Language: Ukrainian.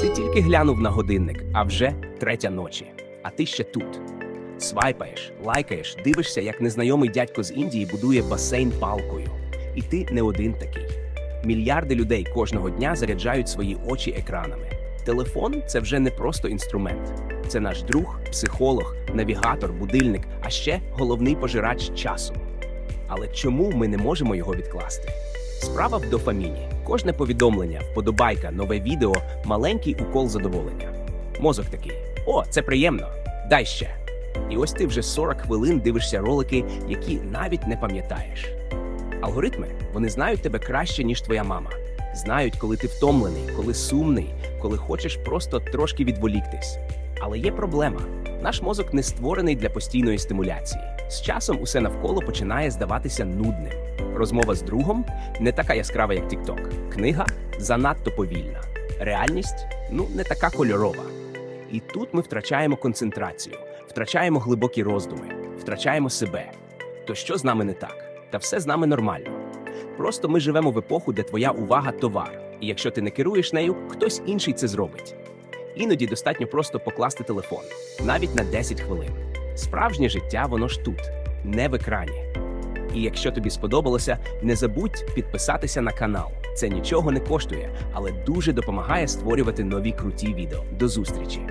Ти тільки глянув на годинник, а вже третя ночі. А ти ще тут. Свайпаєш, лайкаєш, дивишся, як незнайомий дядько з Індії будує басейн палкою. І ти не один такий. Мільярди людей кожного дня заряджають свої очі екранами. Телефон це вже не просто інструмент. Це наш друг, психолог, навігатор, будильник, а ще головний пожирач часу. Але чому ми не можемо його відкласти? Справа в дофаміні. Кожне повідомлення, вподобайка, нове відео маленький укол задоволення. Мозок такий: о, це приємно, дай ще. І ось ти вже 40 хвилин дивишся ролики, які навіть не пам'ятаєш. Алгоритми вони знають тебе краще, ніж твоя мама. Знають, коли ти втомлений, коли сумний, коли хочеш просто трошки відволіктись. Але є проблема: наш мозок не створений для постійної стимуляції. З часом усе навколо починає здаватися нудним. Розмова з другом не така яскрава, як TikTok. Книга занадто повільна. Реальність ну не така кольорова. І тут ми втрачаємо концентрацію, втрачаємо глибокі роздуми, втрачаємо себе. То що з нами не так? Та все з нами нормально. Просто ми живемо в епоху, де твоя увага товар, і якщо ти не керуєш нею, хтось інший це зробить. Іноді достатньо просто покласти телефон, навіть на 10 хвилин. Справжнє життя воно ж тут, не в екрані. І якщо тобі сподобалося, не забудь підписатися на канал. Це нічого не коштує, але дуже допомагає створювати нові круті відео. До зустрічі!